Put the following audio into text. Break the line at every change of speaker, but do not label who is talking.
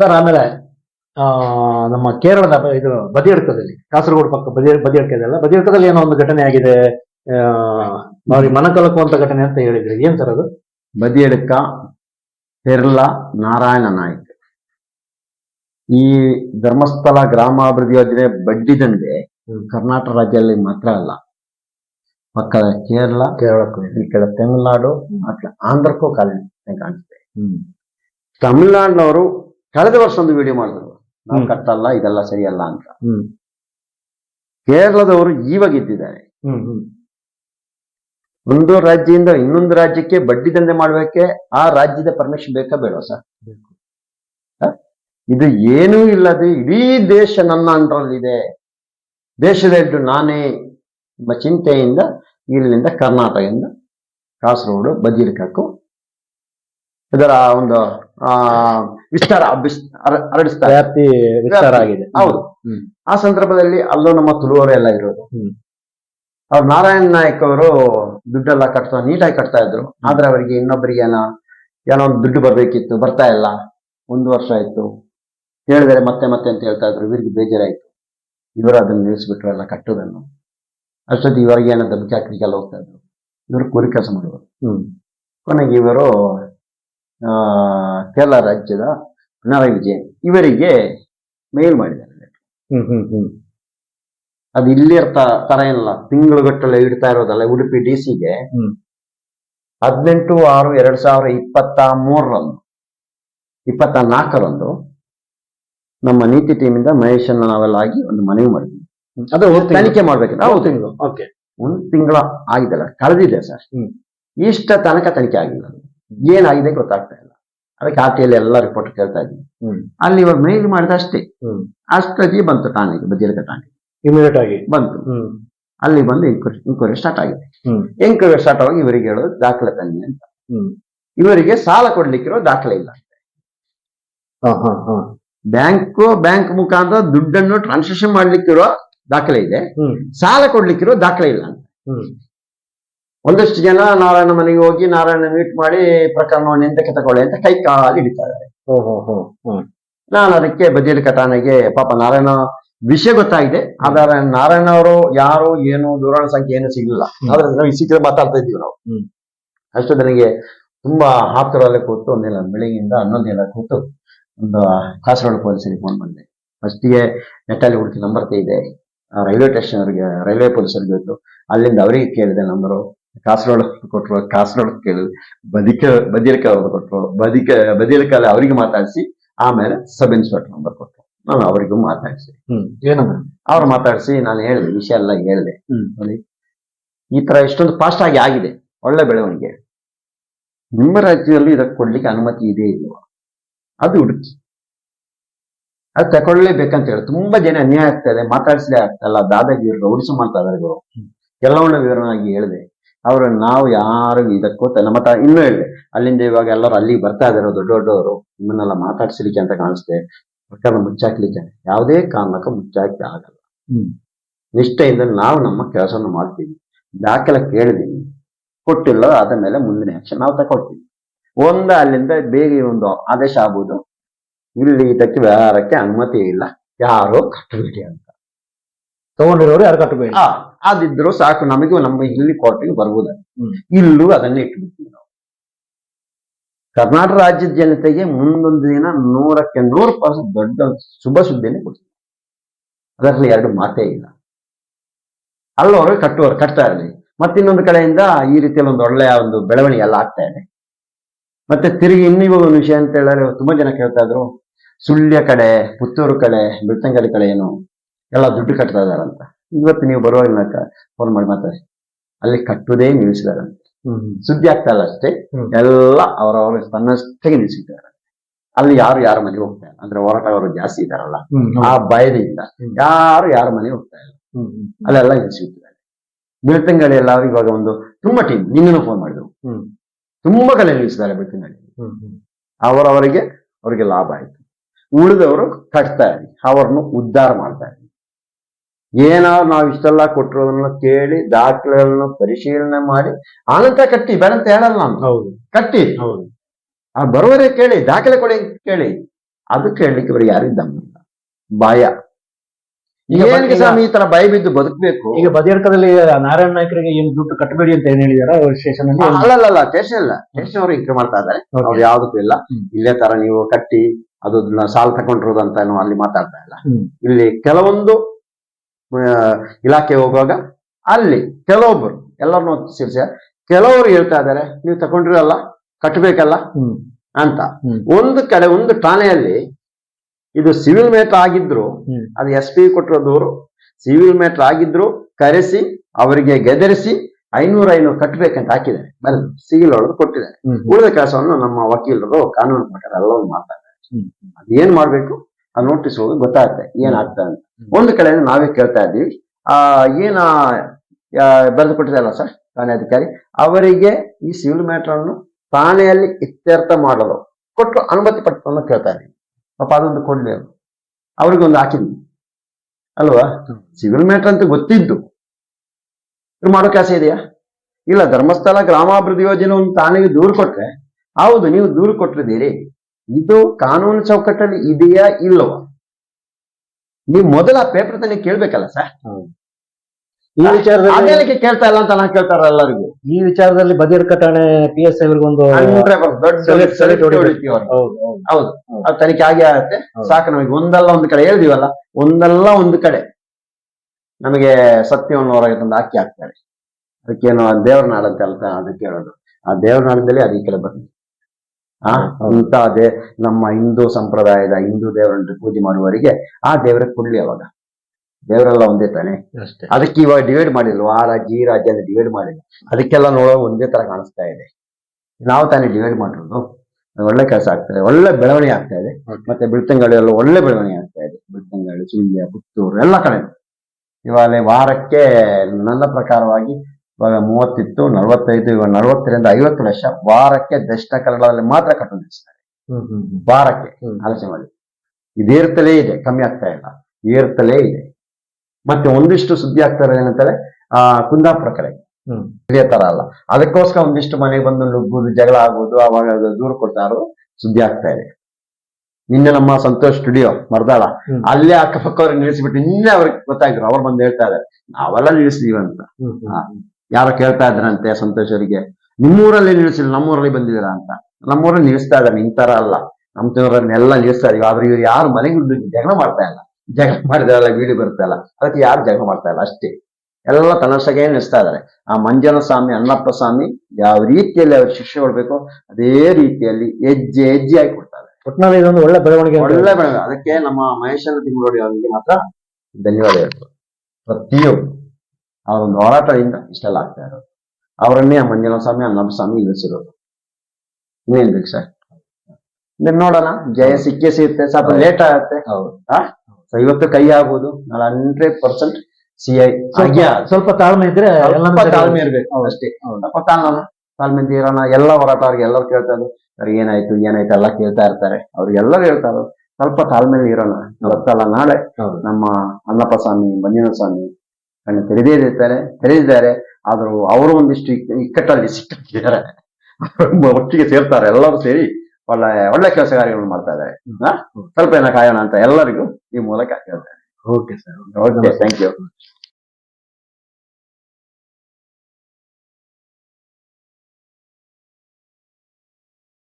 Sir ಆಮೇಲೆ ಆ, ನಮ್ಮ ಕೇರಳದ ಇದು ಬದಿಯಡ್ಕದಲ್ಲಿ ಕಾಸರಗೋಡು ಪಕ್ಕ ಬದಿ ಬದಿಯಡ್ಕದಲ್ಲ ಬದಿಯಡ್ಕದಲ್ಲಿ ಏನೋ ಒಂದು ಘಟನೆ ಆಗಿದೆ ಅವ್ರಿಗೆ ಮನ ಕಲಕುವಂತ ಘಟನೆ ಅಂತ ಹೇಳಿದ್ರಿ. ಏನ್ ಸರ್ ಅದು?
ಬದಿಯಡ್ಕ ಪೆರ್ಲ ನಾರಾಯಣ ನಾಯ್ಕ. ಈ ಧರ್ಮಸ್ಥಳ ಗ್ರಾಮಾಭಿವೃದ್ಧಿ ಯೋಜನೆ ಬಡ್ಡಿ ದಂಡೆ ಕರ್ನಾಟಕ ರಾಜ್ಯದಲ್ಲಿ ಮಾತ್ರ ಅಲ್ಲ. ಪಕ್ಕದ ಕೇರಳ
ಕೇರಳಕ್ಕೂ
ಈ ಕಡೆ ತಮಿಳುನಾಡು ಆಂಧ್ರಕ್ಕೂ ಕಾಲ ಕಾಣಿಸುತ್ತೆ
ಹ್ಮ್.
ತಮಿಳುನಾಡಿನವರು ಕಳೆದ ವರ್ಷ ಒಂದು ವಿಡಿಯೋ ಮಾಡಿದ್ರು. ನಾವು ಕಟ್ಟಲ್ಲ ಇದೆಲ್ಲ ಸರಿಯಲ್ಲ ಅಂತ. ಕೇರಳದವರು ಇವಾಗ ಇದ್ದಿದ್ದಾರೆ ಒಂದು ರಾಜ್ಯದಿಂದ ಇನ್ನೊಂದು ರಾಜ್ಯಕ್ಕೆ ಬಡ್ಡಿ ದಂಧೆ ಮಾಡ್ಬೇಕೆ ಆ ರಾಜ್ಯದ ಪರ್ಮಿಷನ್ ಬೇಕಾ ಬೇಡ ಸರ್. ಇದು ಏನೂ ಇಲ್ಲದೆ ಇಡೀ ದೇಶ ನನ್ನ ಅಂಡರಲ್ಲಿದೆ ದೇಶದ ಹೆಡ್ಡು ನಾನೇ ಎಂಬ ಚಿಂತೆಯಿಂದ ಇಲ್ಲಿಂದ ಕರ್ನಾಟಕದಿಂದ ಕಾಸರಗೋಡು ಬದಿರ್ಕಕ್ಕೂ ಇದರ ಒಂದು ವಿಸ್ತಾರ ಹರಡಿಸ್ತಾರೆ
ವ್ಯಾಪ್ತಿ ವಿಸ್ತಾರ ಆಗಿದೆ.
ಹೌದು. ಆ ಸಂದರ್ಭದಲ್ಲಿ ಅಲ್ಲೂ ನಮ್ಮ ತುಳುವರು ಎಲ್ಲ ಇರೋದು. ಅವ್ರು ನಾರಾಯಣ ನಾಯಕ್ ಅವರು ದುಡ್ಡೆಲ್ಲ ಕಟ್ತಾ ನೀಟಾಗಿ ಕಟ್ತಾ ಇದ್ರು. ಆದ್ರೆ ಅವರಿಗೆ ಇನ್ನೊಬ್ಬರಿಗೆ ಏನೋ ಏನೋ ಒಂದು ದುಡ್ಡು ಬರ್ಬೇಕಿತ್ತು ಬರ್ತಾ ಇಲ್ಲ. ಒಂದು ವರ್ಷ ಆಯ್ತು. ಹೇಳಿದರೆ ಮತ್ತೆ ಮತ್ತೆ ಅಂತ ಹೇಳ್ತಾ ಇದ್ರು. ಇವರಿಗೆ ಬೇಜಾರಾಯ್ತು. ಇವರು ಅದನ್ನ ನಿಲ್ಲಿಸ್ಬಿಟ್ರು ಎಲ್ಲ ಕಟ್ಟೋದನ್ನು. ಅಷ್ಟೊತ್ತಿಗೆ ಇವರಿಗೆ ಏನೋ ದಬ್ಬಿ ಹಾಕ್ಲಿಕ್ಕೆಲ್ಲ ಹೋಗ್ತಾ ಇದ್ರು. ಇವರು ಕೂಲಿ ಕೆಲಸ ಮಾಡುವರು
ಹ್ಮ್.
ಕೊನೆಗೆ ಇವರು ಆ, ಕೇರಳ ರಾಜ್ಯದ ಪಿಣರಾಯಿ ವಿಜಯನ್ ಇವರಿಗೆ ಮೇಲ್ ಮಾಡಿದ್ದಾರೆ
ಹ್ಮ್ ಹ್ಮ್ ಹ್ಮ್.
ಅದು ಇಲ್ಲಿ ಇರ್ತಾ ತರ ಇಲ್ಲ. ತಿಂಗಳುಗಟ್ಟಲೆ ಇಡ್ತಾ ಇರೋದಲ್ಲ ಉಡುಪಿ ಡಿ ಸಿಗೆ. ಹದಿನೆಂಟು ಆರು ಎರಡ್ ಸಾವಿರ ಇಪ್ಪತ್ತ ಮೂರರಂದು ಇಪ್ಪತ್ತ ನಾಲ್ಕರಂದು ನಮ್ಮ ನೀತಿ ಟೀಮಿಂದ ಮಹೇಶನ್ನ ನಾವೆಲ್ಲ ಆಗಿ ಒಂದು ಮನವಿ ಮಾಡಿದ್ವಿ.
ಅದು.
ತನಿಖೆ ಮಾಡ್ಬೇಕಂತ
ಹೋದ್.
ಹೌದು
ತಿಂಗಳು. ಓಕೆ.
ಒಂದು ತಿಂಗಳ ಆಗಿದೆಲ್ಲ ಕಳೆದಿದೆ ಸರ್. ಇಷ್ಟ ತನಕ ತನಿಖೆ ಆಗಿಲ್ಲ. ಏನಾಗಿದೆ ಗೊತ್ತಾಗ್ತಾ ಇಲ್ಲ. ಅದಕ್ಕೆ ಟಿ ಎಲ್ಲ ರಿಪೋರ್ಟ್ ಕೇಳ್ತಾ ಇದ್ವಿ ಅಲ್ಲಿ ಇವಾಗ ಮೇಲ್ ಮಾಡಿದ ಅಷ್ಟೇ. ಅಷ್ಟಾಗಿ ಬಂತು ಠಾಣೆಗೆ ಬದಿರ್ಗ ಠಾಣೆಗೆ
ಇಮಿಡಿಯೇಟ್ ಆಗಿ?
ಬಂತು.
ಹ್ಮ್.
ಅಲ್ಲಿ ಬಂದು ಎಂಕ್ವೈರಿ ಎಂಕ್ವೈರಿ ಸ್ಟಾರ್ಟ್ ಆಗಿದೆ.
ಹೆಂಗೆ
ಎಂಕ್ವೈರಿ ಸ್ಟಾರ್ಟ್ ಆಗಿ ಇವರಿಗೆ ಹೇಳೋದು ದಾಖಲೆ ತನ್ನಿ ಅಂತ.
ಹ್ಮ್.
ಇವರಿಗೆ ಸಾಲ ಕೊಡ್ಲಿಕ್ಕಿರೋ ದಾಖಲೆ ಇಲ್ಲ. ಬ್ಯಾಂಕ್ ಬ್ಯಾಂಕ್ ಮುಖಾಂತರ ದುಡ್ಡನ್ನು ಟ್ರಾನ್ಸಾಕ್ಷನ್ ಮಾಡ್ಲಿಕ್ಕಿರೋ ದಾಖಲೆ ಇದೆ. ಸಾಲ ಕೊಡ್ಲಿಕ್ಕಿರೋ ದಾಖಲೆ ಇಲ್ಲ ಅಂತ. ಒಂದಷ್ಟು ಜನ ನಾರಾಯಣ ಮನೆಗೆ ಹೋಗಿ ನಾರಾಯಣ ಮೀಟ್ ಮಾಡಿ ಪ್ರಕರಣವನ್ನು ಹಿಂದಕ್ಕೆ ತಗೊಳ್ಳಿ ಅಂತ ಕೈ ಕಾಲು ಹಿಡಿತಾ ಇದ್ದಾರೆ. ನಾನು ಅದಕ್ಕೆ ಬದಿಯಲ್ಲಿ ಕಟಾನೆಗೆ ಪಾಪ ನಾರಾಯಣ ವಿಷಯ ಗೊತ್ತಾಗಿದೆ. ಆದರೆ ನಾರಾಯಣ ಅವರು ಯಾರು ಏನು ದೂರವಾಣಿ ಸಂಖ್ಯೆ ಏನು ಸಿಗಲಿಲ್ಲ. ಆದ್ರೆ ನಾವು ಸಿಕ್ಕಿದ್ರೆ ಮಾತಾಡ್ತಾ ಇದ್ದೀವಿ ನಾವು.
ಹ್ಮ್.
ಅಷ್ಟು ನನಗೆ ತುಂಬಾ ಹತ್ತಿರಲ್ಲೇ ಕೂತು ಒಂದಿಲ್ಲ ಬೆಳಿಗ್ಗೆಯಿಂದ ಹನ್ನೊಂದಿಲ್ಲ ಕೂತು ಒಂದು ಕಾಸರಗೋಡು ಪೊಲೀಸರಿಗೆ ಫೋನ್ ಬಂದೆ. ಫಸ್ಟಿಗೆ ನೆಟ್ಟಲ್ಲಿ ಹುಡುಕಿ ನಂಬರ್ ಇದೆ ರೈಲ್ವೆ ಸ್ಟೇಷನ್ ಅವರಿಗೆ ರೈಲ್ವೆ ಪೊಲೀಸರಿಗೆ ಹೋಯ್ತು. ಅಲ್ಲಿಂದ ಅವರಿಗೆ ಕೇಳಿದೆ ನಂಬರು ಕಾಸರಗೋಡು ಕೊಟ್ರು ಕಾಸರಗೋಡು ಕೇಳಿ ಬದಿಕ ಬದಿಯಲ್ಕ ಕೊಟ್ರು ಕೊಟ್ಟರು ಬದಿಕ ಬದಿಯಲ್ಕಲ್ಲಿ ಅವರಿಗೆ ಮಾತಾಡಿಸಿ ಆಮೇಲೆ ಸಬ್ ಇನ್ಸ್ಪೆಕ್ಟರ್ ನಂಬರ್ ಕೊಟ್ಟರು ನಾನು ಅವರಿಗೂ ಮಾತಾಡಿಸಿ
ಹ್ಮ್ ಏನಂದ್ರೆ
ಅವ್ರು ಮಾತಾಡಿಸಿ ನಾನು ಹೇಳಿದೆ ವಿಷಯ ಎಲ್ಲ ಹೇಳಿದೆ ಈ ತರ ಇಷ್ಟೊಂದು ಫಾಸ್ಟ್ ಆಗಿ ಆಗಿದೆ ಒಳ್ಳೆ ಬೆಳವಣಿಗೆ ನಿಮ್ಮ ರಾಜ್ಯದಲ್ಲಿ ಇದಕ್ಕೆ ಕೊಡ್ಲಿಕ್ಕೆ ಅನುಮತಿ ಇದೆ ಇಲ್ವಾ ಅದು ಹುಡುಕಿ ಅದು ತಗೊಳ್ಳೇಬೇಕಂತ ಹೇಳಿ ತುಂಬಾ ಜನ ಅನ್ಯಾಯ ಆಗ್ತಾ ಇದೆ ಮಾತಾಡಿಸ್ಲೇ ಆಗ್ತಲ್ಲ ಅವರು ರೌಡಿಸು ಮಾಡ್ತಾ ಇದಾರೆ ಎಲ್ಲವನ್ನ ವಿವರವಾಗಿ ಹೇಳಿದೆ ಅವರು ನಾವು ಯಾರು ಇದಕ್ಕೂ ತಲೆ ಮತ್ತೆ ಇನ್ನೂ ಹೇಳಿದೆ ಅಲ್ಲಿಂದ ಇವಾಗ ಎಲ್ಲರೂ ಅಲ್ಲಿಗೆ ಬರ್ತಾ ಇದಾರೆ ದೊಡ್ಡ ದೊಡ್ಡವರು. ನಿಮ್ಮನ್ನೆಲ್ಲ ಮಾತಾಡ್ಸಲಿಕ್ಕೆ ಅಂತ ಕಾಣಿಸ್ತೆ ಪ್ರಕಾರ ಮುಚ್ಚಾಕ್ಲಿಕ್ಕೆ ಯಾವುದೇ ಕಾರಣಕ್ಕೂ ಮುಚ್ಚಾಕಿ ಆಗಲ್ಲ. ನಿಷ್ಠೆಯಿಂದ ನಾವು ನಮ್ಮ ಕೆಲಸವನ್ನು ಮಾಡ್ತೀವಿ. ದಾಖಲೆ ಕೇಳಿದೀನಿ. ಕೊಟ್ಟಿಲ್ಲ ಅದ ಮೇಲೆ ಮುಂದಿನ ಆಕ್ಷನ್ ನಾವು ತಗೊಳ್ತೀವಿ. ಒಂದ ಅಲ್ಲಿಂದ ಬೇಗ ಒಂದು ಆದೇಶ ಆಗ್ಬೋದು. ಇಲ್ಲಿ ಇದಕ್ಕೆ ವ್ಯವಹಾರಕ್ಕೆ ಅನುಮತಿ ಇಲ್ಲ. ಯಾರೋ ಕಟ್ಟಬೇಡಿ ಅಂತ.
ತಗೊಂಡಿರೋರು ಯಾರು
ಕಟ್ಟಬೇಕು ಅದಿದ್ರು ಸಾಕು ನಮಗೂ ನಮ್ಮ ಇಲ್ಲಿ ಕೋರ್ಟಿಗೆ ಬರ್ಬೋದು. ಇಲ್ಲೂ ಅದನ್ನೇ ಇಟ್ಬಿಡ್ತೀವಿ ನಾವು. ಕರ್ನಾಟಕ ರಾಜ್ಯದ ಜನತೆಗೆ ಮುಂದೊಂದು ದಿನ ನೂರಕ್ಕೆ ನೂರು ಪರ್ಸೆಂಟ್ ದೊಡ್ಡ ಶುಭ ಸುದ್ದಿನೇ ಕೊಡ್ತೀವಿ. ಅದರಲ್ಲಿ ಎರಡು ಮಾತೇ ಇಲ್ಲ. ಅಲ್ಲವರು ಕಟ್ಟುವರು ಕಟ್ತಾ ಇರಲಿ. ಮತ್ತಿನ್ನೊಂದು ಕಡೆಯಿಂದ ಈ ರೀತಿಯಲ್ಲಿ ಒಂದು ಒಳ್ಳೆಯ ಒಂದು ಬೆಳವಣಿಗೆ ಎಲ್ಲ ಆಗ್ತಾ ಇದೆ. ಮತ್ತೆ ತಿರುಗಿ ಇನ್ನೂ ಒಂದು ವಿಷಯ ಅಂತ ಹೇಳಿದ್ರೆ ತುಂಬಾ ಜನ ಕೇಳ್ತಾ ಇದ್ರು ಸುಳ್ಯ ಕಡೆ ಪುತ್ತೂರು ಕಡೆ ಬೆಳ್ತಂಗಡಿ ಕಡೆ ಏನು? ಎಲ್ಲ ದುಡ್ಡು ಕಟ್ತಾ ಇದಾರಂತ ಇವತ್ತು ನೀವು ಬರುವಾಗ ಫೋನ್ ಮಾಡಿ ಮಾತಾಡಿ ಅಲ್ಲಿ ಕಟ್ಟುವುದೇ ನಿಲ್ಲಿಸಿದಾರಂತೆ. ಸುದ್ದಿ ಆಗ್ತಾ ಇಲ್ಲ ಅಷ್ಟೇ. ಎಲ್ಲ ಅವರವರ ತನ್ನಷ್ಟಕ್ಕೆ ನಿಲ್ಲಿಸಿದ್ದಾರೆ. ಅಲ್ಲಿ ಯಾರು ಯಾರ ಮನೆಗೆ ಹೋಗ್ತಾ ಇಲ್ಲ. ಅಂದ್ರೆ ಹೋರಾಟಗಾರರು ಜಾಸ್ತಿ ಇದಾರಲ್ಲ ಆ ಭಯದಿಂದ. ಯಾರು ಯಾರ ಮನೆಗೆ ಹೋಗ್ತಾ ಇಲ್ಲ. ಅಲ್ಲೆಲ್ಲ ನಿಲ್ಲಿಸಿದ್ದಾರೆ ಬೆಳ್ತಂಗಡಿ ಎಲ್ಲ ಇವಾಗ ಒಂದು ತುಂಬಾ ಟೀಮ್ ನಿನ್ನೂ ಫೋನ್ ಮಾಡಿದ್ರು. ತುಂಬಾ ಕಡೆ ನಿಲ್ಲಿಸಿದ್ದಾರೆ ಬೆಳ್ತಂಗಡಿ. ಅವರವರಿಗೆ ಅವರಿಗೆ ಲಾಭ ಆಯ್ತು. ಉಳಿದವರು ಕಟ್ತಾ ಇದ್ದಾರೆ. ಅವರನ್ನು ಉದ್ಧಾರ ಮಾಡ್ತಾ ಇರಿ ಏನಾದ್ರು ನಾವು ಇಷ್ಟೆಲ್ಲ ಕೊಟ್ಟಿರೋದನ್ನ ಕೇಳಿ ದಾಖಲೆಗಳನ್ನು ಪರಿಶೀಲನೆ ಮಾಡಿ ಆನಂತರ ಕಟ್ಟಿ ಬೇಡ ಅಂತ ಹೇಳಲ್ಲ ನಾನು.
ಹೌದು.
ಕಟ್ಟಿ.
ಹೌದು.
ಆ ಬರುವರೆ ಕೇಳಿ ದಾಖಲೆ ಕೊಡಿ ಅಂತ ಕೇಳಿ ಅದು ಹೇಳಲಿಕ್ಕೆ ಇವ್ರಿಗೆ ಯಾರಿಗೂ ದಮ್ಮಿಲ್ಲ ಭಯ.
ಈಗ
ಸ್ವಾಮಿ ಈ ತರ ಭಯ ಬಿದ್ದು ಬದುಕಬೇಕು?
ಈಗ ಬದಿಯರ್ಕದಲ್ಲಿ ನಾರಾಯಣ ನಾಯಕರಿಗೆ ಏನು ದುಡ್ಡು ಕಟ್ಟಬೇಡಿ ಅಂತ ಏನ್ ಹೇಳಿದಾರ ಸ್ಟೇಷನ್ ಅಲ್ಲ?
ಸ್ಟೇಷನ್ ಇಲ್ಲ. ಸ್ಟೇಷನ್ ಅವರು ಇಂಕ್ರಿ ಮಾಡ್ತಾ ಇದ್ದಾರೆ. ಅವ್ರು ಯಾವ್ದಕ್ಕೂ ಇಲ್ಲ. ಇಲ್ಲೇ ತರ ನೀವು ಕಟ್ಟಿ ಅದು ಸಾಲ ಅಂತ ಅಲ್ಲಿ ಮಾತಾಡ್ತಾ ಇಲ್ಲ. ಇಲ್ಲಿ ಕೆಲವೊಂದು ಆ, ಇಲಾಖೆ ಹೋಗುವಾಗ ಅಲ್ಲಿ ಕೆಲವೊಬ್ರು ಎಲ್ಲರನ್ನೂ ಸೇರಿಸಿ ಕೆಲವರು ಹೇಳ್ತಾ ಇದ್ದಾರೆ ನೀವು ತಗೊಂಡಿರಲ್ಲ ಕಟ್ಟಬೇಕಲ್ಲ ಅಂತ. ಒಂದು ಕಡೆ ಒಂದು ಠಾಣೆಯಲ್ಲಿ ಇದು ಸಿವಿಲ್ ಮೇಟರ್ ಆಗಿದ್ರು ಅದು ಎಸ್ ಪಿ ಕೊಟ್ಟಿರೋ ದೂರು ಸಿವಿಲ್ ಮೇಟರ್ ಆಗಿದ್ರು ಕರೆಸಿ ಅವರಿಗೆ ಗೆದರಿಸಿ ಐನೂರ ಐನೂರು ಕಟ್ಟಬೇಕಂತ ಹಾಕಿದ್ದಾರೆ. ಬರೆದು ಸಿವಿಲ್ ಒಳಗೆ ಕೊಟ್ಟಿದ್ದಾರೆ. ಉಳಿದ ಕೆಲಸವನ್ನು ನಮ್ಮ ವಕೀಲರು ಕಾನೂನು ಪ್ರಕಾರ ಎಲ್ಲವೂ ಮಾಡ್ತಾ ಇದ್ದಾರೆ. ಅದೇನ್ ಮಾಡ್ಬೇಕು? ಆ ನೋಟಿಸ್ ಹೋಗಿ ಗೊತ್ತಾಗುತ್ತೆ ಏನಾಗ್ತದೆ ಅಂತ. ಒಂದು ಕಡೆ ನಾವೇ ಕೇಳ್ತಾ ಇದ್ದೀವಿ. ಆ ಏನ ಬರೆದು ಕೊಟ್ಟಿದೆಯಲ್ಲ ಸರ್ ಠಾಣಾಧಿಕಾರಿ ಅವರಿಗೆ ಈ ಸಿವಿಲ್ ಮ್ಯಾಟರ್ ಅನ್ನು ಠಾಣೆಯಲ್ಲಿ ಇತ್ಯರ್ಥ ಮಾಡಲು ಕೊಟ್ಟು ಅನುಮತಿ ಪತ್ರವನ್ನು ಕೇಳ್ತಾ ಇದ್ದೀವಿ. ಪಾಪ ಅದೊಂದು ಕೊಡ್ಲಿ ಅವರು ಅವ್ರಿಗೆ ಒಂದು ಹಾಕಿದ್ವಿ. ಅಲ್ವಾ? ಸಿವಿಲ್ ಮ್ಯಾಟರ್ ಅಂತ ಗೊತ್ತಿದ್ದು. ಮಾಡೋ ಕೆಲಸ ಇದೆಯಾ? ಇಲ್ಲ ಧರ್ಮಸ್ಥಳ ಗ್ರಾಮಾಭಿವೃದ್ಧಿ ಯೋಜನೆ ಒಂದು ತಾನೇ ದೂರು ಕೊಟ್ರೆ ಹೌದು ನೀವು ದೂರು ಕೊಟ್ಟಿದ್ದೀರಿ. ಇದು ಕಾನೂನು ಚೌಕಟ್ಟಲ್ಲಿ ಇದೆಯಾ ಇಲ್ಲವಾ? ನೀವು ಮೊದಲ ಪೇಪರ್ ತಾನೇ ಕೇಳ್ಬೇಕಲ್ಲ ಸರ್
ಈ ವಿಚಾರದಲ್ಲಿ
ಆಮೇಲೆ ಕೇಳ್ತಾ ಇಲ್ಲ ಅಂತ ನಾನು ಕೇಳ್ತಾರ ಎಲ್ಲರಿಗೂ.
ಈ ವಿಚಾರದಲ್ಲಿ ಬದಿರ್ಕ ಠಾಣೆ ಪಿ ಎಸ್ ಒಂದು.
ಹೊಡಿತೀವಿ ಅವ್ರಿಗೆ.
ಹೌದು ಹೌದು.
ಹೌದು. ಅದು ತನಿಖೆ ಆಗೇ ಆಗುತ್ತೆ. ಸಾಕು ನಮಗೆ ಒಂದಲ್ಲ ಒಂದು ಕಡೆ ಹೇಳಿದೀವಲ್ಲ? ಒಂದಲ್ಲ ಒಂದು ಕಡೆ ನಮಗೆ ಸತ್ಯವನ್ನು ಹೊರಗೆ ತಂದು ಹಾಕಿ ಹಾಕ್ತಾರೆ. ಅದಕ್ಕೇನು ದೇವ್ರ ನಾಡಂತೆ ಅಂತ ಅಲ್ಲ ಅದಕ್ಕೆ ಹೇಳೋದು. ಆ ದೇವ್ರ ನಾಡದಲ್ಲಿ ಅದಕ್ಕೆ ಬರ್ತದೆ. ಆ ದೇ ನಮ್ಮ ಹಿಂದೂ ಸಂಪ್ರದಾಯದ ಹಿಂದೂ ದೇವರನ್ನು ಪೂಜೆ ಮಾಡುವವರಿಗೆ ಆ ದೇವರ ಕೊಡ್ಲಿ ಅವಾಗ ದೇವರೆಲ್ಲ ಒಂದೇ ತಾನೆ?
ಅಷ್ಟೇ.
ಅದಕ್ಕೆ ಇವಾಗ ಡಿವೈಡ್ ಮಾಡಿಲ್ವ ಆ ರಾಜ್ಯ ಈ ರಾಜ್ಯ ಅಂತ ಡಿವೈಡ್ ಮಾಡಿಲ್ಲ ಅದಕ್ಕೆಲ್ಲ ನೋಡೋ ಒಂದೇ ತರ ಕಾಣಿಸ್ತಾ ಇದೆ. ನಾವು ತಾನೇ ಡಿವೈಡ್ ಮಾಡಿರೋದು. ಒಳ್ಳೆ ಕೆಲಸ ಆಗ್ತಾ ಇದೆ. ಒಳ್ಳೆ ಬೆಳವಣಿಗೆ ಆಗ್ತಾ ಇದೆ. ಮತ್ತೆ ಬೆಳ್ತಂಗಡಿಯಲ್ಲೂ ಒಳ್ಳೆ ಬೆಳವಣಿಗೆ ಆಗ್ತಾ ಇದೆ. ಬಿಳ್ತಂಗಳು ಸುಳ್ಯ ಪುತ್ತೂರು ಎಲ್ಲ ಕಡೆ. ಇವಾಗ ವಾರಕ್ಕೆ ನನ್ನ ಪ್ರಕಾರವಾಗಿ ಇವಾಗ ಮೂವತ್ತಿತ್ತು ನಲವತ್ತೈದು ಇವಾಗ ನಲವತ್ತರಿಂದ ಐವತ್ತು ಲಕ್ಷ ವಾರಕ್ಕೆ ದಕ್ಷಿಣ ಕನ್ನಡದಲ್ಲಿ ಮಾತ್ರ ಕಟ್ಟಲು ನಿಲ್ಲಿಸ್ತಾರೆ. ವಾರಕ್ಕೆ. ಆಲೋಚನೆ ಮಾಡಿ. ಇದೇರ್ತಲೇ ಇದೆ ಕಮ್ಮಿ ಆಗ್ತಾ ಇಲ್ಲ. ಏರ್ತಲೇ ಇದೆ. ಮತ್ತೆ ಒಂದಿಷ್ಟು ಸುದ್ದಿ ಆಗ್ತಾರೆ ಏನಂತಾರೆ ಆ ಕುಂದಾಪುರ ಕಡೆ. ಇದೇ ತರ ಅಲ್ಲ. ಅದಕ್ಕೋಸ್ಕರ ಒಂದಿಷ್ಟು ಮನೆಗೆ ಬಂದು ನುಗ್ಗುದು ಜಗಳ ಆಗೋದು ಅವಾಗ ದೂರ ಕೊಡ್ತಾ ಇರೋದು ಸುದ್ದಿ ಆಗ್ತಾ ಇದೆ. ನಿನ್ನೆ ನಮ್ಮ ಸಂತೋಷ್ ಸ್ಟುಡಿಯೋ ಮರ್ದಾಳ
ಅಲ್ಲೇ
ಅಲ್ಲೇ ಅಕ್ಕಪಕ್ಕವ್ರಿಗೆ ನಿಲ್ಲಿಸಿಬಿಟ್ಟು ನಿನ್ನೆ ಅವ್ರಿಗೆ ಗೊತ್ತಾಗಿದ್ರು ಅವ್ರು ಬಂದು ಹೇಳ್ತಾ ಇದ್ದಾರೆ. ನಾವೆಲ್ಲ ನಿಲ್ಲಿಸ್ತೀವಿ ಅಂತ. ಯಾರೋ ಕೇಳ್ತಾ ಇದ್ರಂತೆ ಸಂತೋಷ್ ಅವರಿಗೆ ನಿಮ್ಮೂರಲ್ಲಿ ನಿಲ್ಲಿಸಿಲ್ಲ ನಮ್ಮೂರಲ್ಲಿ ಬಂದಿದ್ದೀರಾ ಅಂತ. ನಮ್ಮೂರಲ್ಲಿ ನಿಲ್ಲಿಸ್ತಾ ಇದ್ದಾರೆ ನಿಂತಾರ ಅಲ್ಲ. ನಮ್ಮ ತಿನ್ನೋರನ್ನೆಲ್ಲ ನಿಲ್ಲಿಸ್ತಾ ಇದೀವಿ ಆದ್ರೆ ಇವ್ರು ಯಾರು ಮನೆಗೆ ಜಗಳ ಮಾಡ್ತಾ ಇಲ್ಲ. ಜಗಳ ಮಾಡಿದಾರಲ್ಲ ವಿಡಿಯೋ ಬರ್ತಾ ಇಲ್ಲ ಅದಕ್ಕೆ ಯಾರು ಜಗಳ ಮಾಡ್ತಾ ಇಲ್ಲ ಅಷ್ಟೇ. ಎಲ್ಲ ತನಸಗೇ ನಿಲ್ಲಿಸ್ತಾ ಇದ್ದಾರೆ. ಆ ಮಂಜನ ಸ್ವಾಮಿ ಅಣ್ಣಪ್ಪ ಸ್ವಾಮಿ ಯಾವ ರೀತಿಯಲ್ಲಿ ಅವ್ರ ಶಿಕ್ಷೆ ಕೊಡ್ಬೇಕು ಅದೇ ರೀತಿಯಲ್ಲಿ ಹೆಜ್ಜೆ ಹೆಜ್ಜೆ ಆಗಿ ಕೊಡ್ತಾರೆ.
ಒಟ್ಟಿನಲ್ಲಿ ಇದೊಂದು ಒಳ್ಳೆ ಬೆಳವಣಿಗೆ
ಒಳ್ಳೆ ಬೆಳವಣಿಗೆ. ಅದಕ್ಕೆ ನಮ್ಮ ಮಹೇಶನ ತಿಂಗಳೋಡಿ ಅವರಿಗೆ ಮಾತ್ರ ಧನ್ಯವಾದ ಹೇಳ್ತಾರೆ ಪ್ರತಿಯೊಬ್ಬರು ಒಂದು ಹೋರಾಟದಿಂದ ಇಷ್ಟೆಲ್ಲ ಆಗ್ತಾ ಇರೋದು. ಅವರನ್ನೇ ಮಂಜುನ ಸ್ವಾಮಿ ಅನ್ನಪ್ಪ ಸ್ವಾಮಿ ಇಳಿಸಿರೋದು. ಇನ್ನೇನ್ ಬೇಕು ಸರ್ ಇದನ್ನ ನೋಡೋಣ. ಜಯ ಸಿಕ್ಕೇ ಸಿಗುತ್ತೆ. ಸ್ವಲ್ಪ ಲೇಟ್ ಆಗುತ್ತೆ.
ಹೌದು.
ಸೊ ಇವತ್ತು ಕೈ ಆಗ್ಬೋದು ನಾಳೆ ಹಂಡ್ರೆಡ್ ಪರ್ಸೆಂಟ್ ಸಿ ಐ
ಸ್ವಲ್ಪ- ತಾಳ್ಮೆ ಇದ್ರೆ
ತಾಳ್ಮೆ. ಇರ್ಬೇಕು. ಅಷ್ಟೇ. ಸ್ವಲ್ಪ ತಾಳ್ಮೆ ತಾಳ್ಮೆ ಇರೋಣ. ಎಲ್ಲ ಹೋರಾಟವ್ರಿಗೆ ಎಲ್ಲರೂ ಕೇಳ್ತಾ ಇದ್ರು ಸರ್ ಏನಾಯ್ತು ಏನಾಯ್ತು ಎಲ್ಲ ಕೇಳ್ತಾ ಇರ್ತಾರೆ. ಅವ್ರಿಗೆಲ್ಲರೂ ಹೇಳ್ತಾರೋ ಸ್ವಲ್ಪ ತಾಳ್ಮೆ ಇರೋಣ. ಇವತ್ತಲ್ಲ ನಾಳೆ. ನಮ್ಮ ಅಣ್ಣಪ್ಪ ಸ್ವಾಮಿ ಮಂಜುನಾಥ ಸ್ವಾಮಿ ಕಣ್ಣು ತೆರೆದೇ ಇರ್ತಾರೆ ತೆರೆದಿದ್ದಾರೆ. ಆದರೂ ಅವರು ಒಂದಿಷ್ಟು ಇಕ್- ಇಕ್ಕಟ್ಟಲ್ಲಿ ಸಿಕ್ಕಿದ್ದಾರೆ ಒಟ್ಟಿಗೆ ಸೇರ್ತಾರೆ ಎಲ್ಲರೂ ಸೇರಿ ಒಳ್ಳೆ ಒಳ್ಳೆ ಕೆಲಸ ಕಾರ್ಯಗಳನ್ನು ಮಾಡ್ತಾ ಇದ್ದಾರೆ? ಸ್ವಲ್ಪ ಏನ ಕಾಯೋಣ ಅಂತ ಎಲ್ಲರಿಗೂ ಈ ಮೂಲಕ ಹೇಳ್ತಾರೆ
okay sir
okay thank you